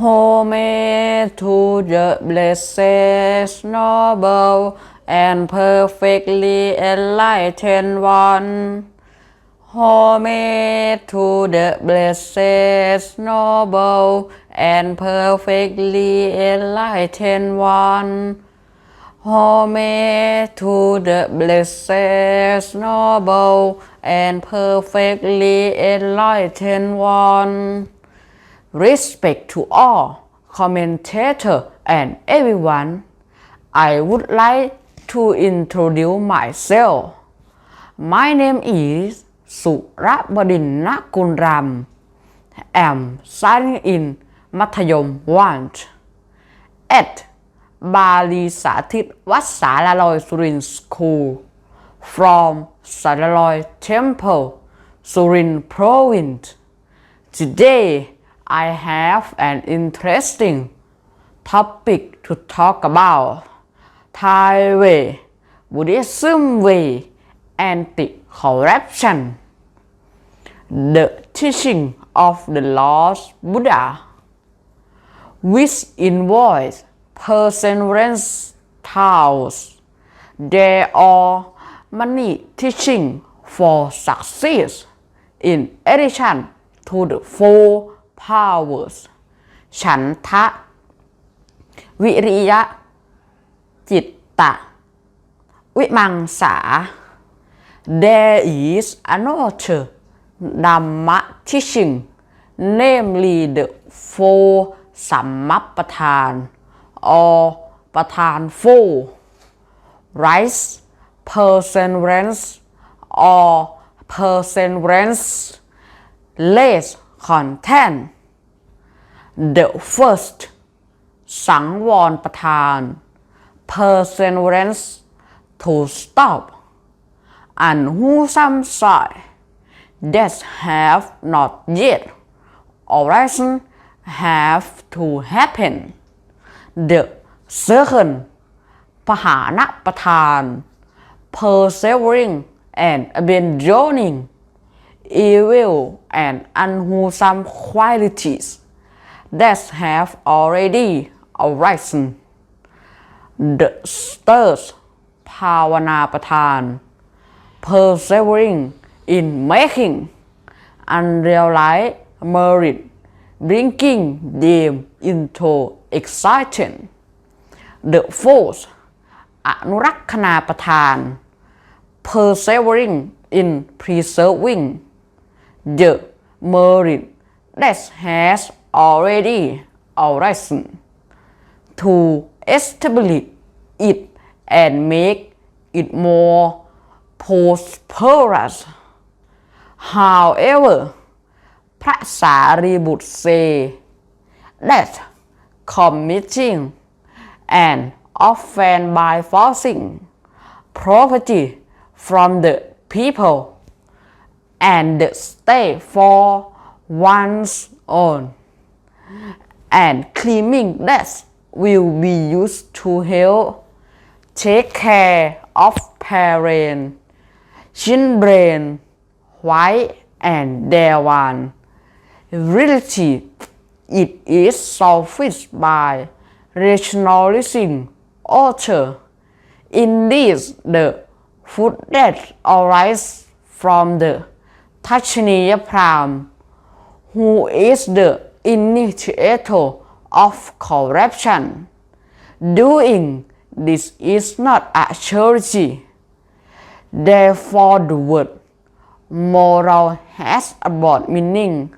Homage to the blessed, noble, and perfectly enlightened one. Homage to the blessed, noble, and perfectly enlightened one. Homage to the blessed, noble, and perfectly enlightened one. respect to all commentator and everyone I would like to introduce myself my name is สุรบดินนักกุลรามแอมซันอินมัธยมวันเอ็ดบาลีสาธิตวัดสารล Sriin School from สารลอย temple Surin province today I have an interesting topic to talk about. Thai way Buddhism way anti-corruption the teaching of the Lord Buddha which involves perseverance tasks. There are many teaching for success. In addition to the four powers ฉันทะ วิริยะ จิตตะ วิมังสา There is another Dhamma teaching namely the four สัมมัปประธาน or ประธาน four rise perseverance or perseverance less content the first สังวรประธาน perseverance to stop and who some side that have not yet arisen have to happen the second ปหานะประธาน persevering and abandoning evil and unwholesome qualities that have already arisen. The stars Pavanapatan, persevering in making unrealized merit, bringing them into exciting. The force Anurakhanapatan, persevering in preserving the marine that has already arisen to establish it and make it more prosperous. However, Prasari would say that committing an offense by forcing property from the people and stay for one's own and claiming that will be used to help take care of parents, children, white and their one. Reality, it is selfish by rationalizing author. In this, the food that arises from the Tachiniya Pram, who is the initiator of corruption. Doing this is not a charity. Therefore, the word moral has a broad meaning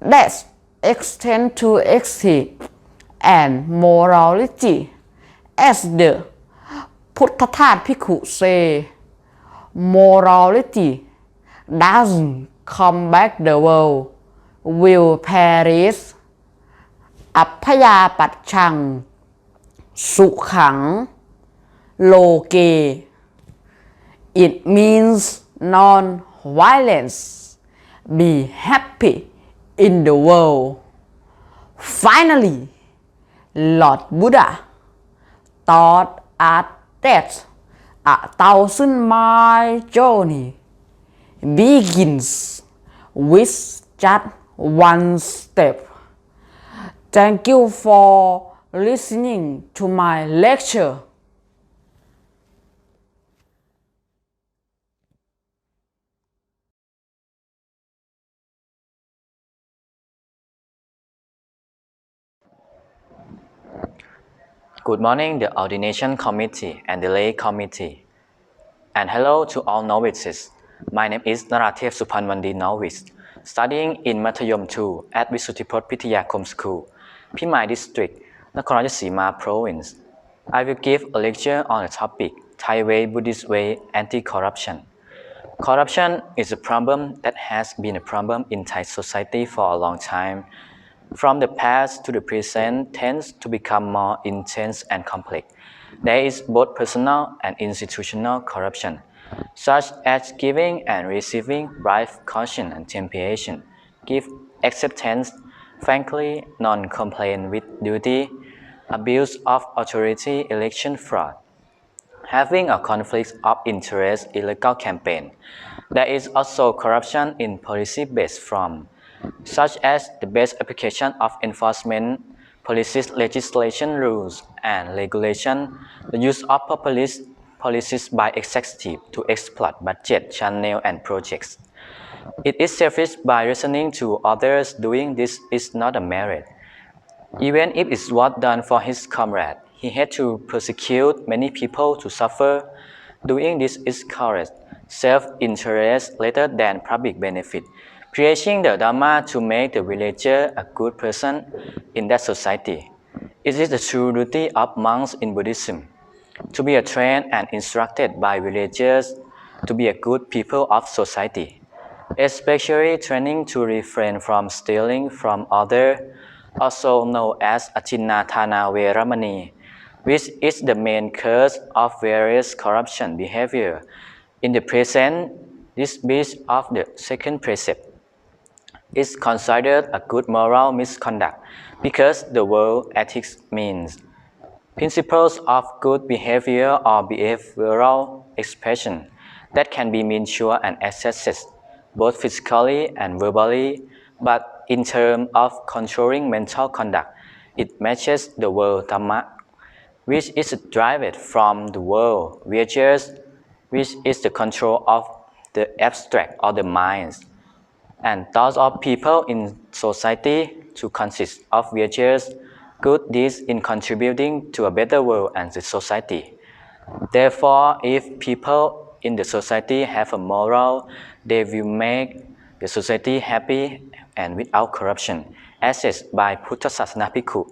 that extends to ethics and morality. As the Puttathat Piku say, morality doesn't come back the world will perish อัพยาปัจชัง สุขัง โลเก it means non-violence be happy in the world finally Lord Buddha taught us that a thousand mile journey begins with just one step Thank you for listening to my lecture. Good morning, the Ordination Committee and the Lay Committee. And hello to all novices. My name is Narathev Supanwandi Novice, studying in Mathayom 2 at Visuddhiput Pithayakom School, Pimai District, Nakhon Ratchasima Province. I will give a lecture on the topic Thai Way, Buddhist Way, Anti-Corruption. Corruption is a problem that has been a problem in Thai society for a long time. From the past to the present tends to become more intense and complex. There is both personal and institutional corruption, such as giving and receiving and temptation, give acceptance, frankly, non-compliant with duty, abuse of authority, election fraud, having a conflict of interest, illegal campaign. There is also corruption in policy-based form, such as the best application of enforcement policies, legislation, rules, and regulation, the use of populist policies by executive to exploit budget, channel, and projects. It is selfish by listening to others doing this is not a merit. Even if it's what done for his comrade, he had to persecute many people to suffer. Doing this is correct, self-interest rather than public benefit. Preaching the Dharma to make the villager a good person in that society. It is the true duty of monks in Buddhism to be trained and instructed by villagers to be a good people of society, especially training to refrain from stealing from others, also known as Atinatana Veramani, which is the main cause of various corruption behavior. In the present, this beast of the second precept is considered a good moral misconduct because the word ethics means principles of good behavior or behavioral expression that can be mutual and assessed both physically and verbally, but in terms of controlling mental conduct, it matches the word Dhamma, which is derived from the word Vajras, which is the control of the abstract or the minds and thoughts of people in society to consist of various good deeds in contributing to a better world and the society. Therefore, if people in the society have a moral, they will make the society happy and without corruption. As said by Buddha Bhikkhu,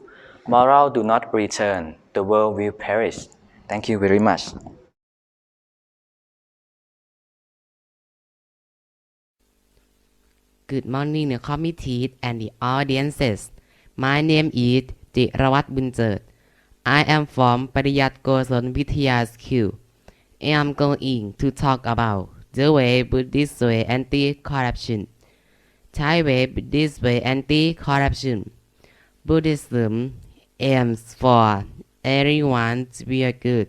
moral do not return, the world will perish. Thank you very much. Good morning the committee and the audiences. My name is จิรวัตรบุญเจิด I am from ปริยัติโกศลวิทยา School. I am going to talk about the way Buddhist way anti-corruption. Thai way Buddhist way anti-corruption. Buddhism aims for everyone to be a good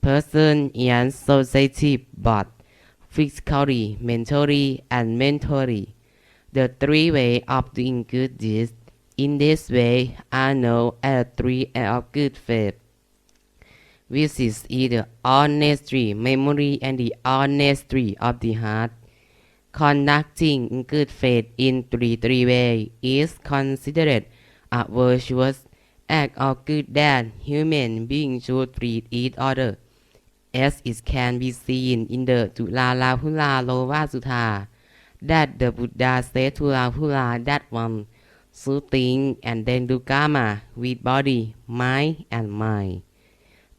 person in society both physically, mentally, and mentally. The three ways of doing good deeds in this way I know three acts of good faith, which is either honesty, memory, and the honesty of the heart. Conducting good faith in three three ways is considered a virtuous act of good that human beings should treat each other, as it can be seen in the Tulala Hula Lova Sutta that the Buddha said to Rahula that one should think and then do karma with body, mind, and mind.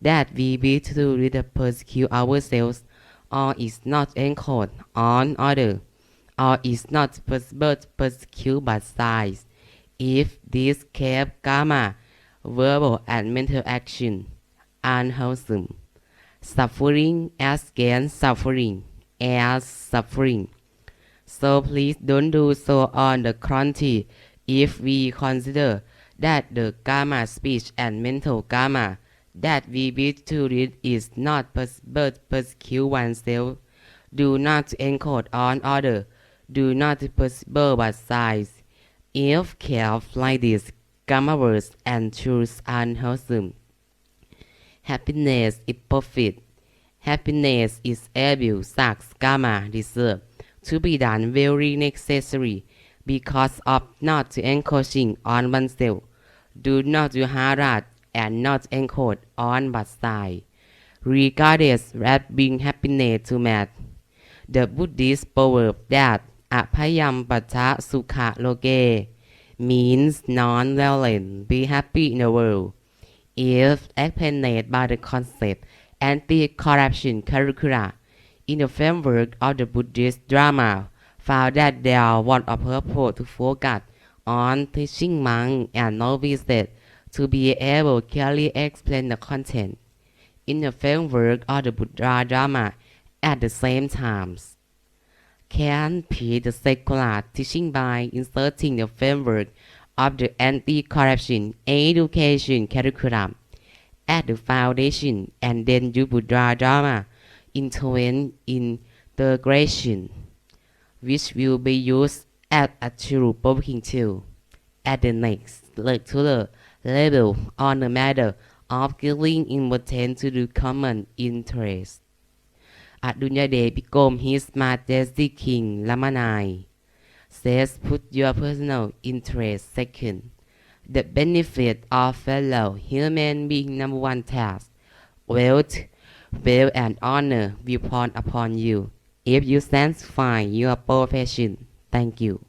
That we be to either persecute ourselves or is not anchored on other, or is not to persecute but size. If this kept karma, verbal and mental action, unwholesome, suffering as against suffering, as suffering. So please don't do so on the contrary if we consider that the karma speech and mental karma that we wish to read is not possible to persecute oneself. Do not encode on other. Do not possible but size. If kept like this, gamma words and truths are unwholesome. Happiness is perfect. Happiness is able, sucks, gamma, deserve to be done very necessary because of not encroaching on oneself. Do not do harass and not encroach on but side. Regardless of being happiness to math. The Buddhist proverb that apayam pacha sukha loge means non-violent, be happy in the world. If explained by the concept anti-corruption curricula in the framework of the Buddhist drama, found that there was a purpose to focus on teaching monks and novices to be able to clearly explain the content in the framework of the Buddha drama at the same times. Can be the secular teaching by inserting the framework of the anti-corruption education curriculum at the foundation and then use Buddha Dharma intervene integration, which will be used as a true poking tool. At the next lecture level on the matter of giving important to the common interest. Adunyade become his Majesty king Lamanai. Says put your personal interest second. The benefit of fellow human being number one task. Wealth, wealth and honor be pawn upon you if you satisfy your profession. Thank you.